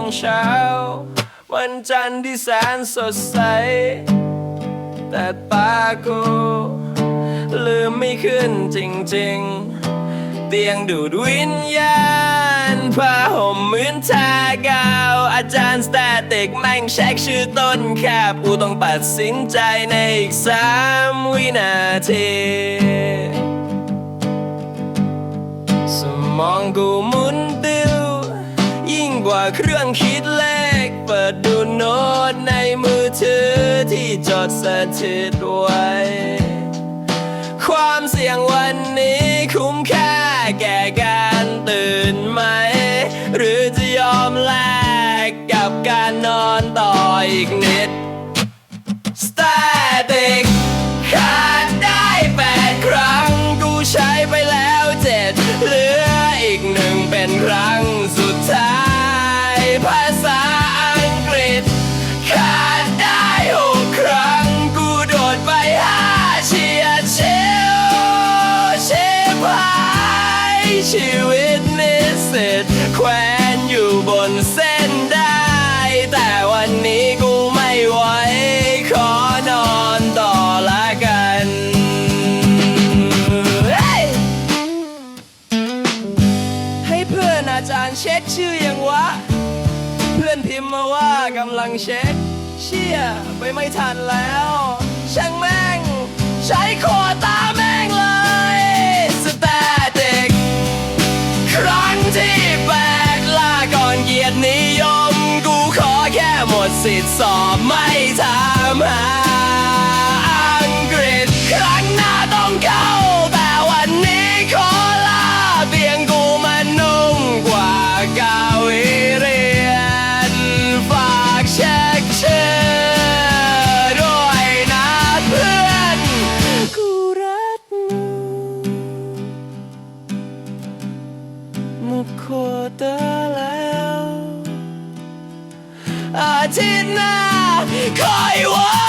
งเช้า วันจันทร์ที่แสนสดใส แต่ตากู ลืมไม่ขึ้นจริงๆ เตียงดูดวิญญาณผ้าห่มเหมือนทากาวอาจารย์สแตติกแม่งเช็คชื่อต้นแคบกูต้องตัดสินใจในอีกสามวินาทีสมองกูมุนติ เครื่องคิดเลข เปิดดูโน้ตในมือถือที่จดสถิตไว้ ความเสี่ยงวันนี้คุ้มค่าแก่การตื่นไหม หรือจะยอมแลกกับการนอนต่ออีกนิดสแตติกขาดได้แปดครั้ง กูใช้ไปแล้วเจ็ดเหลืออีกหนึ่งเป็นครั้งสุดท้าย ชีวิตนิสิตแขวนอยู่บนเส้นได้ แต่วันนี้กูไม่ไหวขอนอนต่อละกันเฮ้ยให้เพื่อนอาจารย์เช็คชื่อยังวะ เพื่อนพิมพ์มาว่ากำลังเช็ค เชี่ยไปไม่ทันแล้ว ช่างแม่ หมดสิทธิ์สอบไม่ทำมหา 地那开我。